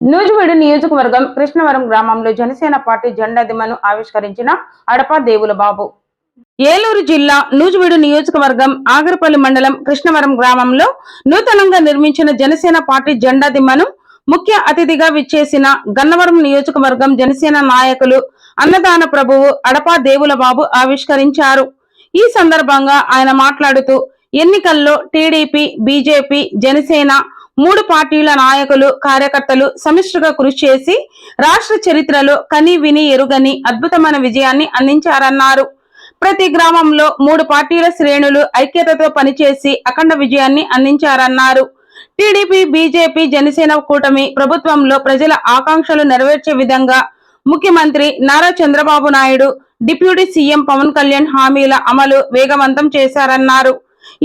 నూజివీడు నియోజకవర్గం కృష్ణవరం గ్రామంలో జనసేన పార్టీ జెండా దిమను ఆవిష్కరించిన అడప దేవుల బాబు ఏలూరు జిల్లా నూజివీడు నియోజకవర్గం ఆగరపల్లి మండలం కృష్ణవరం గ్రామంలో నూతనంగా నిర్మించిన జనసేన పార్టీ జెండా దిమ్మను ముఖ్య అతిథిగా విచ్చేసిన గన్నవరం నియోజకవర్గం జనసేన నాయకులు అన్నదాన ప్రభువు అడపా దేవుల బాబు ఆవిష్కరించారు. ఈ సందర్భంగా ఆయన మాట్లాడుతూ ఎన్నికల్లో టీడీపీ బీజేపీ జనసేన మూడు పార్టీల నాయకులు కార్యకర్తలు సమిష్టిగా కృషి చేసి రాష్ట్ర చరిత్రలో కని విని ఎరుగని అద్భుతమైన విజయాన్ని అందించారన్నారు. ప్రతి గ్రామంలో మూడు పార్టీల శ్రేణులు ఐక్యతతో పనిచేసి అఖండ విజయాన్ని అందించారన్నారు. టీడీపీ బీజేపీ జనసేన కూటమి ప్రభుత్వంలో ప్రజల ఆకాంక్షలు నెరవేర్చే విధంగా ముఖ్యమంత్రి నారా చంద్రబాబు నాయుడు డిప్యూటీ సీఎం పవన్ కళ్యాణ్ హామీల అమలు వేగవంతం చేశారన్నారు.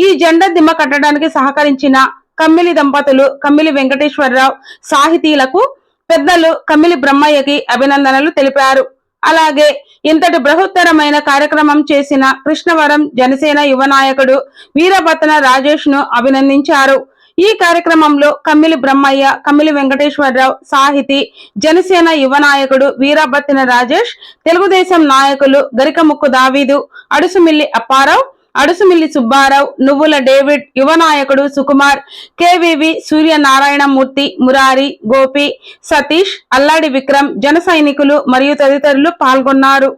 ఈ జెండా దిమ్మ కట్టడానికి సహకరించిన కమ్మిలి దంపతులు కమ్మిలి వెంకటేశ్వరరావు సాహితీలకు పెద్దలు కమ్మిలి బ్రహ్మయ్యకి అభినందనలు తెలిపారు. అలాగే ఇంతటి బృహత్తరమైన కార్యక్రమం చేసిన కృష్ణవరం జనసేన యువ నాయకుడు వీరభతన రాజేష్ను అభినందించారు. ఈ కార్యక్రమంలో కమ్మిలి బ్రహ్మయ్య కమ్మిలి వెంకటేశ్వరరావు సాహితీ జనసేన యువ నాయకుడు వీరభత్తిన రాజేష్ తెలుగుదేశం నాయకులు గరికముక్కు దావీదు అడుసుమిల్లి అప్పారావు అడుసుమిల్లి సుబ్బారావు నువ్వుల డేవిడ్ యువ నాయకుడు సుకుమార్ కేవీవి సూర్యనారాయణమూర్తి మురారి గోపి సతీష్ అల్లాడి విక్రమ్ జన సైనికులు మరియు తదితరులు పాల్గొన్నారు.